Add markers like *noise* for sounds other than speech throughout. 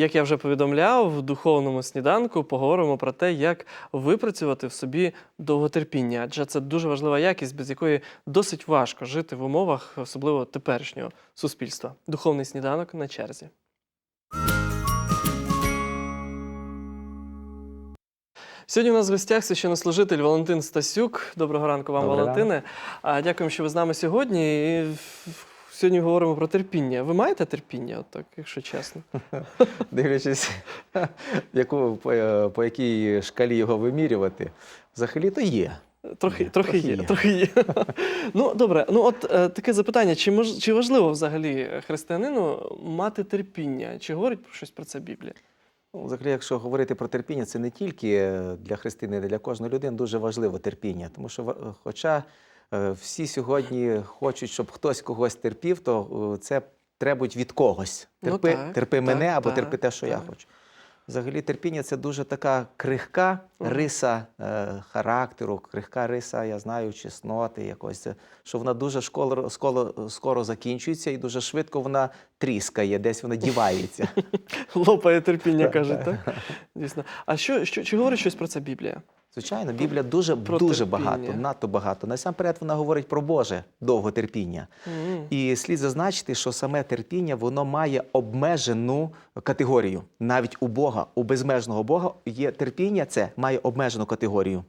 Як я вже повідомляв, в духовному сніданку поговоримо про те, як випрацювати в собі довготерпіння, адже це дуже важлива якість, без якої досить важко жити в умовах, особливо теперішнього суспільства. Духовний сніданок на черзі. Сьогодні у нас в гостях священнослужитель Валентин Стасюк. Доброго ранку вам, Добрий Валентине. Дякуємо, що ви з нами сьогодні. І сьогодні говоримо про терпіння. Ви маєте терпіння, от так, якщо чесно? *laughs* Дивлячись, *laughs* яку, по, е, по якій шкалі його вимірювати, взагалі то є. Трохи, Є, трохи, трохи є, є. трохи є. *laughs* ну добре, ну от е, таке запитання: чи мож, чи важливо взагалі християнину мати терпіння? Чи говорить про щось про це Біблія? Ну, Взагалі, якщо говорити про терпіння, це не тільки для христини, для кожної людини дуже важливо терпіння. Тому що, хоча е, всі сьогодні хочуть, щоб хтось когось терпів, то е, це требують від когось. Ну, Терпи, так, терпи так, мене або так, терпи те, що я хочу. Взагалі, терпіння це дуже така крихка риса е, характеру, крихка риса, я знаю, чесноти якось. Це, що вона дуже школо, скоро, скоро закінчується і дуже швидко вона тріскає, десь вона дівається. *laughs* Лопає терпіння, кажуть, так? Дійсно. А що, що, чи говорить щось про це Біблія? Звичайно, Біблія дуже, про дуже терпіння. багато, надто багато. Насамперед вона говорить про Боже довготерпіння. М. І слід зазначити, що саме терпіння воно має обмежену категорію. Навіть у Бога, у безмежного Бога є терпіння, це має обмежену категорію.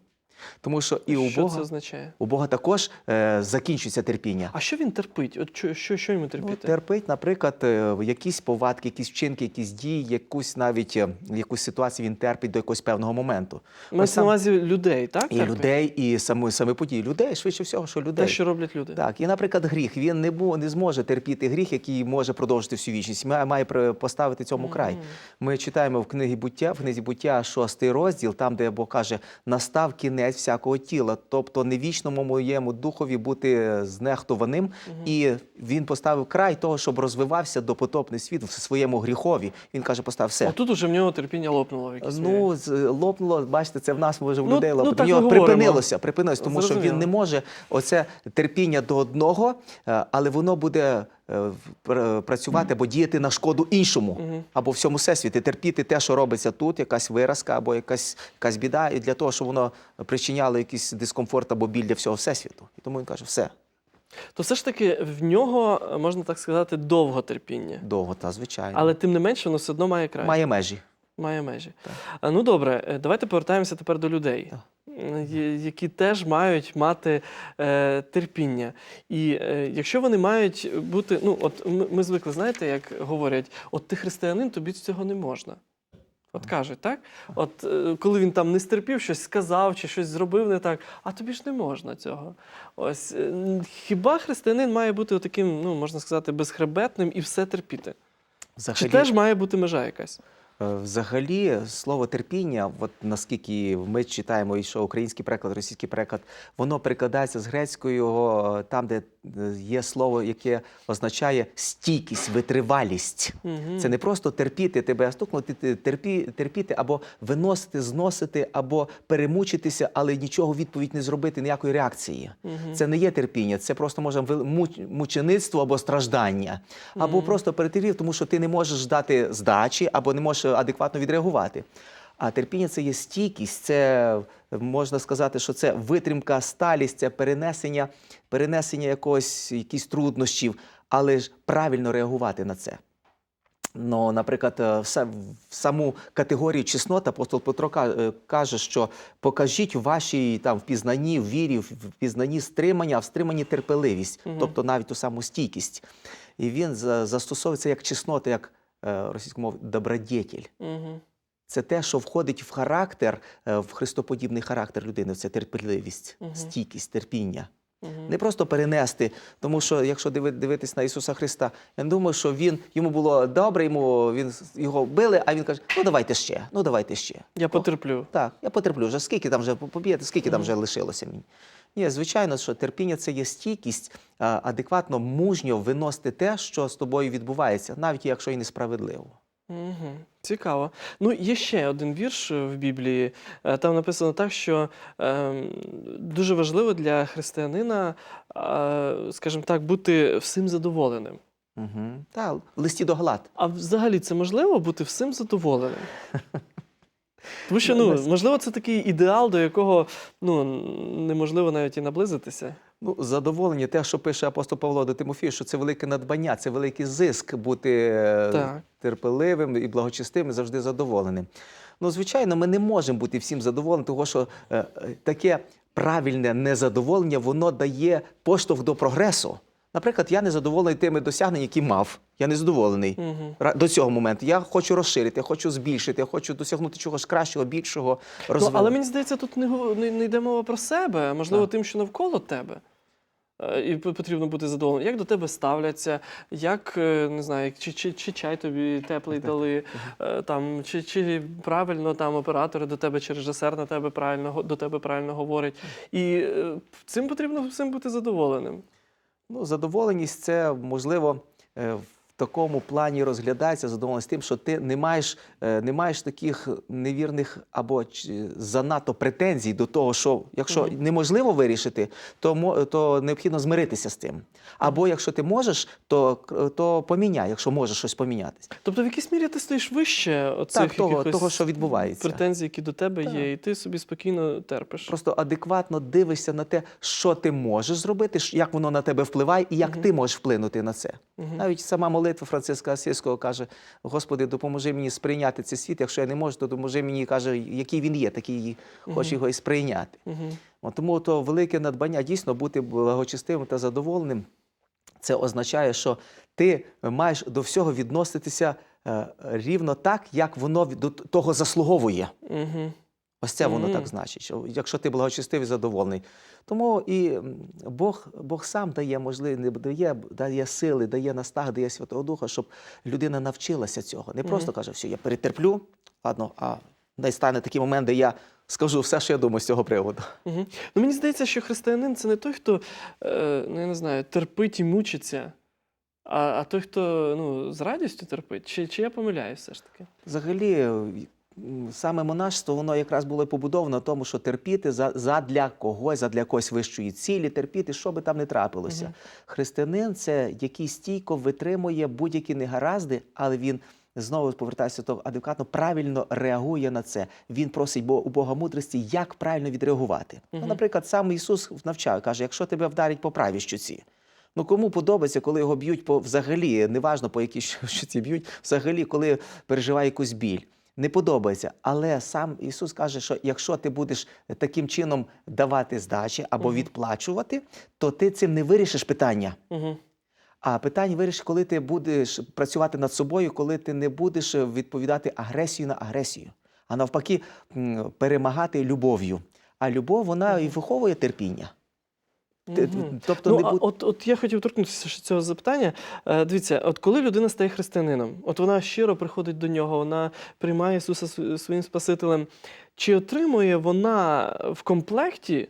Тому що і у що Бога, це означає? у Бога також е, закінчується терпіння. А що він терпить? От що, що, що йому Ну, терпіти? терпить, наприклад, е, якісь повадки, якісь вчинки, якісь дії, якусь навіть е, якусь ситуацію він терпить до якогось певного моменту. Мається на увазі людей, так? І терпить? людей, і саме, саме події. Людей, швидше всього, що людей. Те, що роблять люди. Так, і, наприклад, гріх. Він не, бу- не зможе терпіти гріх, який може продовжити всю вічність. Має, має при- поставити цьому край. Ми читаємо в книгі буття, в книзі буття, шостий розділ, там, де Бог каже, настав кінець всякого тіла, тобто не вічному моєму духові бути знехтуваним. І він поставив край того, щоб розвивався допотопний світ в своєму гріхові. Він каже, постав все. Отут уже в нього терпіння лопнуло в. Ну, з- лопнуло, бачите, це в нас може в Ну, людей ну, лопнуло. в нього припинилося, припинилося, тому що він не може оце терпіння до одного, е, але воно буде е, працювати або діяти на шкоду іншому, або всьому всесвіті, терпіти те, що робиться тут, якась виразка або якась, якась біда, і для того, щоб воно причиняло якийсь дискомфорт або біль для всього всесвіту. І тому він каже, все То все ж таки в нього, можна так сказати, довго терпіння. довго, та звичайно. Але тим не менше, воно все одно має край. має межі. Має межі. А, Ну добре, е, давайте повертаємося тепер до людей, Так. Які теж мають мати е, терпіння. І е, якщо вони мають бути, ну от ми, ми звикли, знаєте, як говорять, от ти християнин, тобі цього не можна. От кажуть, так? От е, коли він там не стерпів, щось сказав чи щось зробив не так, а тобі ж не можна цього. Ось е, хіба християнин має бути таким, ну можна сказати, безхребетним і все терпіти? Чи теж має бути межа якась? Е, Взагалі, слово терпіння, от наскільки ми читаємо, і що український переклад, російський переклад, воно перекладається з грецькою е, там, де е, є слово, яке означає стійкість, витривалість. Мгм. Це не просто терпіти тебе стукнути, терпі, терпіти або виносити, зносити, або перемучитися, але нічого відповідь не зробити, ніякої реакції. Мгм. Це не є терпіння, це просто може мучеництво або страждання, або Мгм. просто перетерпів, тому що ти не можеш дати здачі або не можеш адекватно відреагувати. А терпіння це є стійкість, це можна сказати, що це витримка, сталість, це перенесення, перенесення якогось якісь труднощів, але ж правильно реагувати на це. Ну, наприклад, е, в саму категорію чеснот апостол Петро е, каже, що покажіть у вашій там впізнанні, в вірі, в впізнанні стримання, а в стриманні терпеливість, Мгм. тобто навіть ту саму стійкість. І він застосовується як чеснота, як російською мовою добродетель. Мгм. Це те, що входить в характер, е, в христоподібний характер людини. Це терпеливість, Мгм. стійкість, терпіння. Мгм. Не просто перенести, тому що якщо диви- дивитись на Ісуса Христа, я не думаю, що він йому було добре, йому він його били, а він каже: ну давайте ще, ну давайте ще. Я О, потерплю. Так, я потерплю вже скільки там вже поб'єте, скільки там вже лишилося мені. Ні, звичайно, що терпіння це є стійкість, адекватно, мужньо виносити те, що з тобою відбувається, навіть якщо і несправедливо. Угу. Цікаво. Ну, є ще один вірш в Біблії. Е, Там написано так, що ем, дуже важливо для християнина, е, скажімо так, бути всім задоволеним. Угу. Та, в листі до Галат. А взагалі це можливо бути всім задоволеним? *laughs* Тому що, ну, можливо, це такий ідеал, до якого ну, неможливо навіть і наблизитися. Ну, задоволення, те, що пише апостол Павло до Тимофію, що це велике надбання, це великий зиск бути е, Так. терпеливим і благочестивим, і завжди задоволеним. Ну, звичайно, ми не можемо бути всім задоволеним, тому що е, е, таке правильне незадоволення, воно дає поштовх до прогресу. Наприклад, я не задоволений тими досягненнями, які мав. Я не задоволений. Ра- до цього моменту. Я хочу розширити, я хочу збільшити, я хочу досягнути чогось кращого, більшого, Ну, але мені здається, тут не, не, не йде мова про себе, можливо, Так. тим, що навколо тебе. Е, І потрібно бути задоволеним. Як до тебе ставляться, як е, не знаю, чи, чи, чи чай тобі теплий дали, е, там, чи, чи правильно там оператори до тебе, чи режисер на тебе правильно до тебе правильно говорить. І цим потрібно всім бути задоволеним. Ну, задоволеність це можливо е, в такому плані розглядається задоволеність тим, що ти не маєш, е, не маєш таких невірних або занадто претензій до того, що якщо неможливо вирішити, то, то необхідно змиритися з тим. Або якщо ти можеш, то, то поміняй, якщо можеш щось помінятися. Тобто, в якійсь мірі ти стоїш вище оцих Так, того- того, що відбувається. претензій, які до тебе Так. є, і ти собі спокійно терпиш. Просто адекватно дивишся на те, що ти можеш зробити, як воно на тебе впливає, і як Мгм. ти можеш вплинути на це. Мгм. Навіть сама молитва Франциска Асильського каже: Господи, допоможи мені сприйняти цей світ. Якщо я не можу, то допоможи мені, каже, який він є, такий хочу Мгм. його і сприйняти. От тому то велике надбання дійсно бути благочестивим та задоволеним. Це означає, що ти маєш до всього відноситися е, рівно так, як воно до того заслуговує. Ось це воно Мгм. так значить, що якщо ти благочестивий, задоволений. Тому і Бог, Бог сам дає можливість, дає, дає сили, дає настаг, дає Святого Духа, щоб людина навчилася цього. Не просто Мгм. каже, все, я перетерплю, ладно, а дай стане такий момент, де я скажу все, що я думаю з цього приводу. Угу. Ну, мені здається, що християнин це не той, хто е, ну, я не знаю, терпить і мучиться, а, а той, хто ну, з радістю терпить. Чи, чи я помиляюсь все ж таки? Взагалі, саме монашество, воно якраз було побудовано на тому, що терпіти за- задля когось, задля якоїсь вищої цілі, терпіти, що би там не трапилося. Мгм. Християнин це який стійко витримує будь-які негаразди, але він знову повертається до адекватно правильно реагує на це. Він просить у Бога мудрості, як правильно відреагувати. Ну, наприклад, сам Ісус навчав, каже: якщо тебе вдарить по правій щуці. Ну кому подобається, коли його б'ють по взагалі, неважно по якій щуці б'ють, взагалі, коли переживає якусь біль. Не подобається. Але сам Ісус каже, що якщо ти будеш таким чином давати здачі або Мгм. відплачувати, то ти цим не вирішиш питання. Угу. А питання вирішиш, коли ти будеш працювати над собою, коли ти не будеш відповідати агресію на агресію, а навпаки, перемагати любов'ю. А любов вона і виховує терпіння. Мгм. Тобто Ну, не а от, от я хотів торкнутися ще цього запитання. Е, дивіться, от коли людина стає християнином, от вона щиро приходить до нього, вона приймає Ісуса своїм Спасителем. Чи отримує вона в комплекті,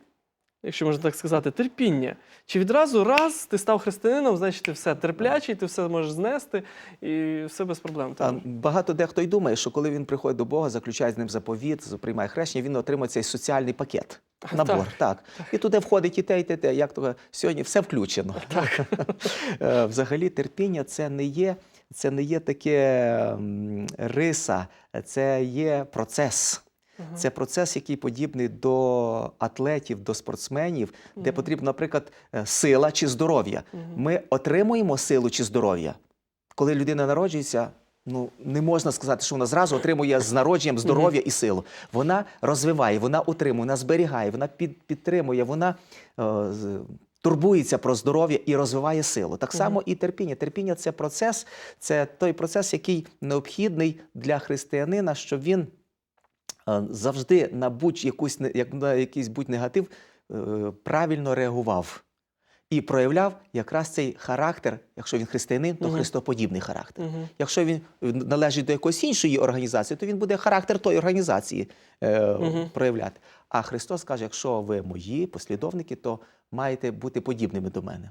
якщо можна так сказати, терпіння? Чи відразу раз ти став християнином, значить ти все терплячий, ти все можеш знести і все без проблем. Та, Там. багато дехто й думає, що коли він приходить до Бога, заключає з ним заповіт, приймає хрещення, він отримує цей соціальний пакет. Так, Набор, так. І туди входить і те, і те, і те. Як то сьогодні все включено. Так. *laughs* Е, Взагалі, терпіння це не є, це не є таке риса, це є процес. Це процес, який подібний до атлетів, до спортсменів, де Мгм. потрібна, наприклад, е, сила чи здоров'я. Мгм. Ми отримуємо силу чи здоров'я. Коли людина народжується, ну не можна сказати, що вона зразу отримує з народженням здоров'я і силу. Вона розвиває, вона утримує, вона зберігає, вона під, підтримує, вона е, турбується про здоров'я і розвиває силу. Так само і терпіння. Терпіння це процес, це той процес, який необхідний для християнина, щоб він е, завжди на будь-якусь як на якийсь будь негатив е, правильно реагував. І проявляв якраз цей характер, якщо він християнин, то угу. христоподібний характер. Угу. Якщо він належить до якоїсь іншої організації, то він буде характер тої організації е, угу. проявляти. А Христос каже: якщо ви мої послідовники, то маєте бути подібними до мене.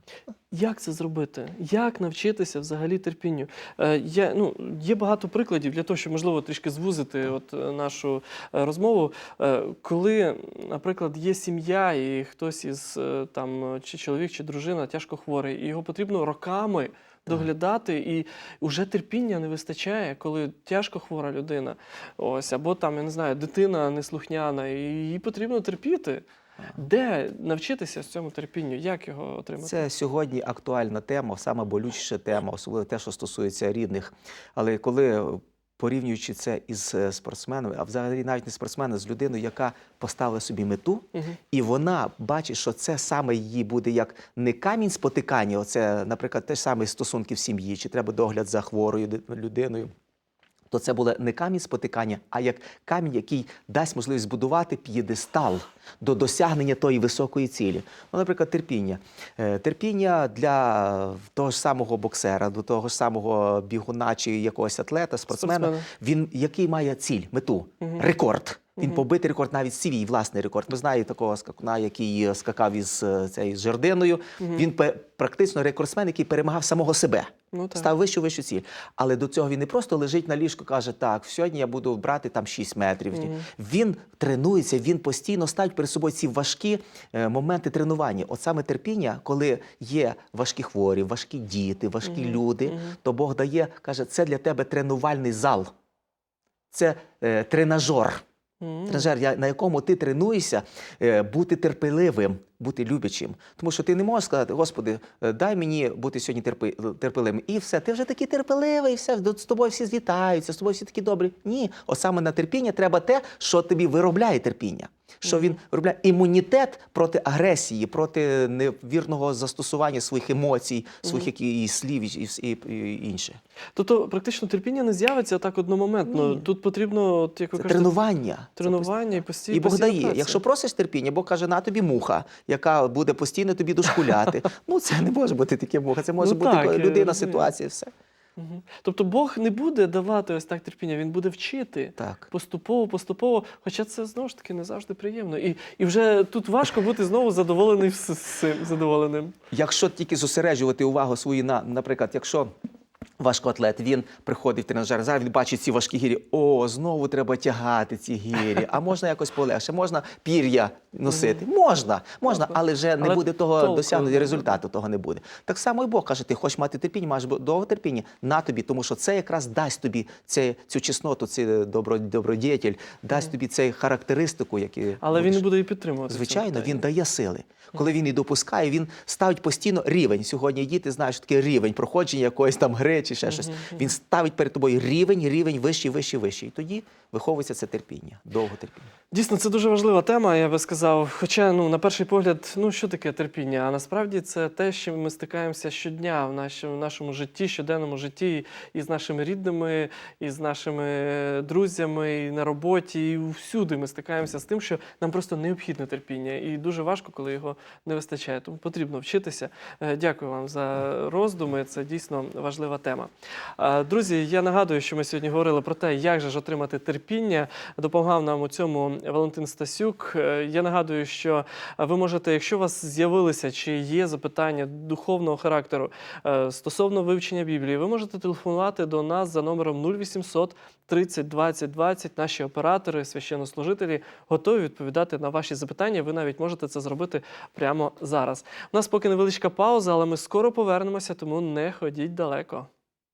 Як це зробити? Як навчитися взагалі терпінню? Е, я, ну, є багато прикладів для того, щоб можливо трішки звузити от, е, нашу е, розмову. Е, коли, наприклад, є сім'я, і хтось із е, там, чи чоловік, чи дружина тяжко хворий, і його потрібно роками доглядати, і вже терпіння не вистачає, коли тяжко хвора людина. Ось, або там, я не знаю, дитина неслухняна, і їй потрібно терпіти. Де навчитися з цьому терпінню? Як його отримати? Це сьогодні актуальна тема, саме болючіша тема, особливо те, що стосується рідних. Але коли порівнюючи це із е, спортсменами, а взагалі навіть не спортсменом, з людиною, яка поставила собі мету, Мгм. і вона бачить, що це саме її буде як не камінь спотикання, оце, наприклад, те ж саме стосунки в сім'ї, чи треба догляд за хворою людиною. То це буде не камінь спотикання, а як камінь, який дасть можливість збудувати п'єдестал до досягнення тої високої цілі. Ну, наприклад, терпіння. Е, Терпіння для того ж самого боксера, до того ж самого бігуна чи якогось атлета, спортсмена, Спортсмена. він який має ціль, мету, рекорд. Він побити рекорд, навіть свій власний рекорд. Ми знаємо такого скакуна, який е, скакав із е, цією з жердиною. Він практично рекордсмен, який перемагав самого себе. Ну, так. Став вищу вищу ціль. Але до цього він не просто лежить на ліжку, каже: так, сьогодні я буду брати там 6 метрів. Він тренується, він постійно ставить перед собою ці важкі е, моменти тренування. От саме терпіння, коли є важкі хворі, важкі діти, важкі люди, то Бог дає, каже, це для тебе тренувальний зал. Це е, тренажер. Тренажер, на якому ти тренуєшся е, бути терпеливим, бути любячим. Тому що ти не можеш сказати, Господи, е, дай мені бути сьогодні терпи, терпеливим. І все, ти вже такий терпеливий, все, до- з тобою всі звітаються, з тобою всі такі добрі. Ні, от саме на терпіння треба те, що тобі виробляє терпіння. Що він виробляє імунітет проти агресії, проти невірного застосування своїх емоцій, своїх які- і слів і, і, і інше. Тобто практично терпіння не з'явиться так одномоментно. Ні. Тут потрібно, от, як ви Це кажете, тренування. Це тренування і постійно. І Бог дає. Якщо просиш терпіння, Бог каже, на тобі муха, яка буде постійно тобі дошкуляти. *laughs* Ну, це не може бути таке муха, це може Ну, бути так, людина, ситуація, все. Мгм. Тобто Бог не буде давати ось так терпіння, він буде вчити. Так. Поступово, поступово, хоча це знову ж таки не завжди приємно. І, і вже тут важко бути знову задоволеним з з цим задоволеним. Якщо тільки зосереджувати увагу свою на, наприклад, якщо важкоатлет, він приходить в тренажер, зараз він бачить ці важкі гірі. О, знову треба тягати ці гірі. А можна якось полегше, можна пір'я носити. Можна, можна, але вже не Але буде того не результату того не буде. Так само і Бог каже: ти хочеш мати терпіння, маєш довго терпіння на тобі, тому що це якраз дасть тобі це, цю чесноту, цей добро, добродіятель, дасть тобі цю характеристику, які Але він не буде і підтримувати. Звичайно, він дає сили. Коли він і допускає, він ставить постійно рівень. Сьогодні діти знають, що таке рівень проходження якоїсь там гри чи ще щось. Він ставить перед тобою рівень, рівень вищий, вищий, вищий. І тоді виховується це терпіння, довго терпіння. Дійсно, це дуже важлива тема, я би сказав. Хоча, ну, на перший погляд, ну що таке терпіння? А насправді це те, з чим ми стикаємося щодня в нашому, в нашому житті, щоденному житті, і з нашими рідними, і з нашими друзями, і на роботі, і всюди ми стикаємося з тим, що нам просто необхідне терпіння. І дуже важко, коли його не вистачає. Тому потрібно вчитися. Е, Дякую вам за роздуми. Це дійсно важлива тема. Е, Друзі, я нагадую, що ми сьогодні говорили про те, як же ж отримати терпіння. Допомагав нам у цьому Валентин Стасюк. Е, Я нагадую, що ви можете, якщо у вас з'явилися чи є запитання духовного характеру е, стосовно вивчення Біблії, ви можете телефонувати до нас за номером 0800 30 20 20. Наші оператори, священнослужителі готові відповідати на ваші запитання. Ви навіть можете це зробити прямо зараз. У нас поки невеличка пауза, але ми скоро повернемося, тому не ходіть далеко.